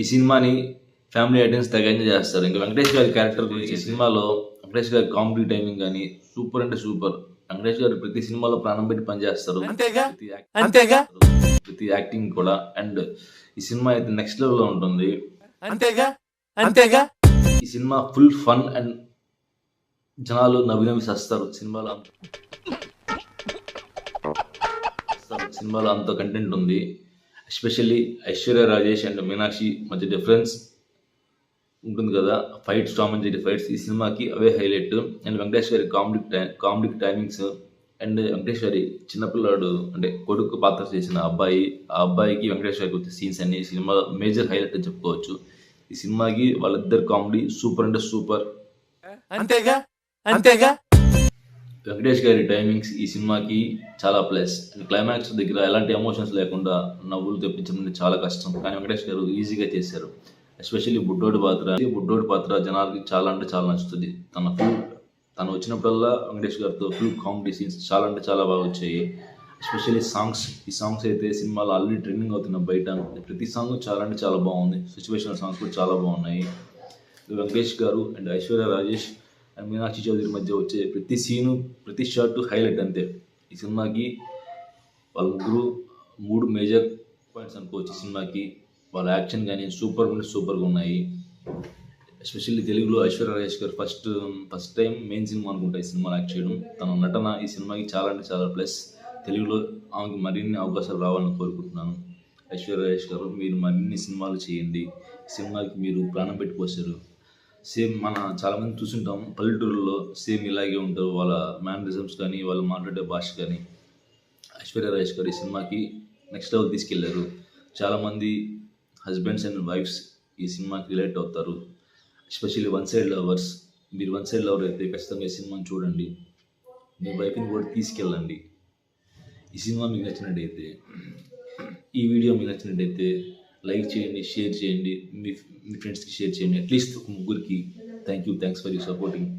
ఈ సినిమాని family items తెగ ఎంజాయ్ చేస్తారు. ఇంకా వెంకటేష్ గారి క్యారెక్టర్ గురించి ఈ సినిమాలో వెంకటేష్ గారి కామెడీ టైమింగ్ కానీ సూపర్ అంటే సూపర్. వెంకటేష్ గారు ప్రతి సినిమాలో ప్రాణం పెట్టి పనిచేస్తారు. అంతేగా? ప్రతి యాక్టింగ్ కూడా. అండ్ ఈ సినిమా అయితే నెక్స్ట్ లెవెల్లో ఉంటుంది. అంతేగా? అంతేగా? ఈ సినిమా ఫుల్ ఫన్ అండ్ జనాలు నవ్వి నవ్వి సస్తారు. సినిమాలో. సినిమాలో అంత కంటెంట్ ఉంది. ఎస్పెషల్లీ ఐశ్వర్య రాజేష్ అండ్ మీనాక్షి మధ్య డిఫరెన్స్ ఉంటుంది కదా. ఫైట్ స్టామ్ అని చెప్పి ఫైట్స్ ఈ సినిమాకి అవే హైలైట్. అండ్ వెంకటేష్ గారి comedy tie comedy timings and Venkatesh గారి చిన్నపిల్లాడు అంటే కొడుకు పాత్ర చేసిన అబ్బాయి ఆ అబ్బాయికి వెంకటేష్ గారికి వచ్చే సీన్స్ అన్ని ఈ సినిమా మేజర్ హైలైట్ అని చెప్పుకోవచ్చు. ఈ సినిమాకి వాళ్ళిద్దరు కామెడీ సూపర్ అంటే సూపర్. అంతేగా? అంతేగా? వెంకటేష్ గారి టైమింగ్స్ ఈ సినిమాకి చాలా ప్లస్ అండ్ క్లైమాక్స్ దగ్గర ఎలాంటి ఎమోషన్స్ లేకుండా నవ్వులు తెప్పించడం అనేది చాలా కష్టం. కానీ వెంకటేష్ గారు ఈజీగా చేశారు. ఎస్పెషల్లీ బుడ్డోడి పాత్ర. బుడ్డోడి పాత్ర జనాలకి చాలా అంటే చాలా నచ్చుతుంది. తన ఫుల్ తను వచ్చినప్పుడల్లా వెంకటేష్ గారితో ఫుల్ కామెడీ సీన్స్ చాలా అంటే చాలా బాగా వచ్చాయి. ఎస్పెషల్లీ సాంగ్స్ ఈ సాంగ్స్ అయితే సినిమాలో ఆల్రెడీ ట్రెండింగ్ అవుతున్న బయట. ప్రతి సాంగ్ చాలా అంటే చాలా బాగుంది. సిచ్యువేషనల్ సాంగ్స్ కూడా చాలా బాగున్నాయి. వెంకటేష్ గారు అండ్ ఐశ్వర్య రాజేష్ మీనాక్షి చౌదరి మధ్య వచ్చే ప్రతి సీను ప్రతి షాట్ హైలైట్ అంతే ఈ సినిమాకి వాళ్ళ మూడు మేజర్ పాయింట్స్ అనుకోవచ్చు ఈ సినిమాకి వాళ్ళ యాక్షన్ కానీ సూపర్ ఉంటే సూపర్గా ఉన్నాయి ఎస్పెషల్లీ తెలుగులో ఐశ్వర్య రాజేష్ గారు first first time main cinema అనుకుంటా ఈ సినిమాలో యాక్ట్ చేయడం తన నటన ఈ సినిమాకి చాలా అంటే చాలా ప్లస్ తెలుగులో ఆమెకి మరిన్ని అవకాశాలు రావాలని కోరుకుంటున్నాను ఐశ్వర్య రాజేష్ గారు మీరు మరిన్ని సినిమాలు చేయండి సినిమాకి మీరు ప్రాణం పెట్టుకొచ్చారు సేమ్ మన చాలామంది చూసుంటాం పల్లెటూరులో సేమ్ ఇలాగే ఉంటారు. వాళ్ళ మేనరిజమ్స్ కానీ వాళ్ళు మాట్లాడే భాష కానీ. ఐశ్వర్య రాజేష్ గారు ఈ సినిమాకి నెక్స్ట్ లెవెల్ తీసుకెళ్ళారు. చాలామంది హస్బెండ్స్ అండ్ వైఫ్స్ ఈ సినిమాకి రిలేట్ అవుతారు. ఎస్పెషల్లీ వన్ సైడ్ లవర్స్ మీరు వన్ సైడ్ లవర్ అయితే ఖచ్చితంగా ఈ సినిమాని చూడండి. మీ వైఫ్ని కూడా తీసుకెళ్ళండి. ఈ సినిమా మీకు నచ్చినట్టయితే ఈ వీడియో మీకు నచ్చినట్టయితే లైక్ చేయండి షేర్ చేయండి. మీ మీ ఫ్రెండ్స్కి షేర్ చేయండి. అట్లీస్ట్ ఒక ముగ్గురికి thank you thanks for you supporting